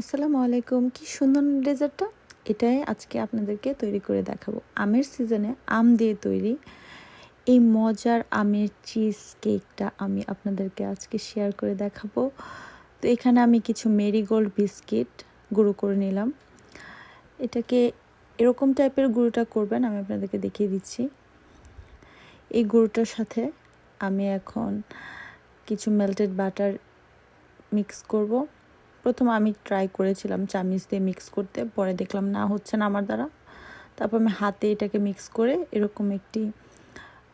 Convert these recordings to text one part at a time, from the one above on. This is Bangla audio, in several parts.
আসসালামু আলাইকুম। কি সুন্দর ডেজার্টটা? এটাই আজকে আপনাদেরকে তৈরি করে দেখাবো। আমের সিজনে আম দিয়ে তৈরি এই মজার আমের চিজ কেকটা আমি আপনাদেরকে আজকে শেয়ার করে দেখাবো। তো এখানে আমি কিছু মেরিগোল্ড বিস্কিট গুঁড়ো করে নিলাম। এটাকে এরকম টাইপের গুঁড়োটা করবেন, আমি আপনাদেরকে দেখিয়ে দিচ্ছি। এই গুঁড়োটার সাথে আমি এখন কিছু মেল্টেড বাটার মিক্স করব। প্রথম আমি ট্রাই করেছিলাম চামিচ দিয়ে মিক্স করতে, পরে দেখলাম না, হচ্ছে না আমার দ্বারা। তারপর আমি হাতে এটাকে মিক্স করে এরকম একটি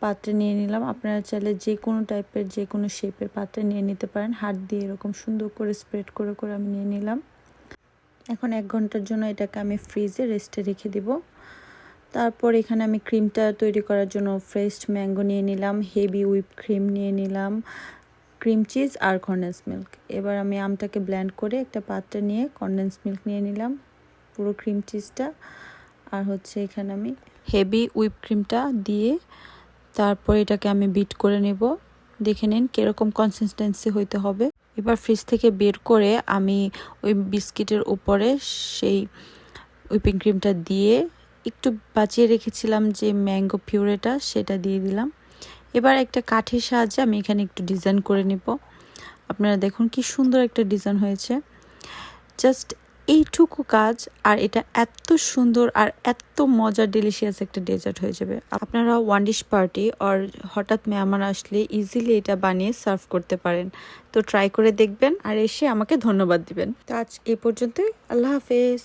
পাত্রে নিয়ে নিলাম। আপনারা চাইলে যে কোনো টাইপের যে কোনো শেপের পাত্রে নিয়ে নিতে পারেন। হাত দিয়ে এরকম সুন্দর করে স্প্রেড করে করে আমি নিয়ে নিলাম। এখন এক ঘণ্টার জন্য এটাকে আমি ফ্রিজে রেস্টে রেখে দিব। তারপর এখানে আমি ক্রিমটা তৈরি করার জন্য ফ্রেশ ম্যাঙ্গো নিয়ে নিলাম হেভি হুইপ ক্রিম নিয়ে নিলাম। ক্রিম চিজ আর কন্ডেন্স মিল্ক এবার আমি আমটাকে ব্ল্যান্ড করে একটা পাত্রে নিয়ে কন্ডেন্স মিল্ক নিয়ে নিলাম, পুরো ক্রিম চিজটা আর হচ্ছে এখানে আমি হেভি হুইপ ক্রিমটা দিয়ে তারপর এটাকে আমি বিট করে নেব। দেখে নিন কীরকম কনসিস্টেন্সি হইতে হবে। এবার ফ্রিজ থেকে বের করে আমি ওই বিস্কিটের উপরে সেই হুইপিং ক্রিমটা দিয়ে একটু বাঁচিয়ে রেখেছিলাম যে ম্যাঙ্গো পিউরেটা সেটা দিয়ে দিলাম। এবার একটা কাঠের সাহায্যে আমি এখানে একটু ডিজাইন করে নিব। আপনারা দেখুন কি সুন্দর একটা ডিজাইন হয়েছে। জাস্ট এইটুকু কাজ, আর এটা এত সুন্দর আর এত মজার ডেলিশিয়াস একটা ডেজার্ট হয়ে যাবে। আপনারা ওয়ান ডিশ পার্টি আর হঠাৎ মেহমান আসলে ইজিলি এটা বানিয়ে সার্ভ করতে পারেন। তো ট্রাই করে দেখবেন আর এসে আমাকে ধন্যবাদ দিবেন। তো আজ এ পর্যন্তই। আল্লাহ হাফেজ।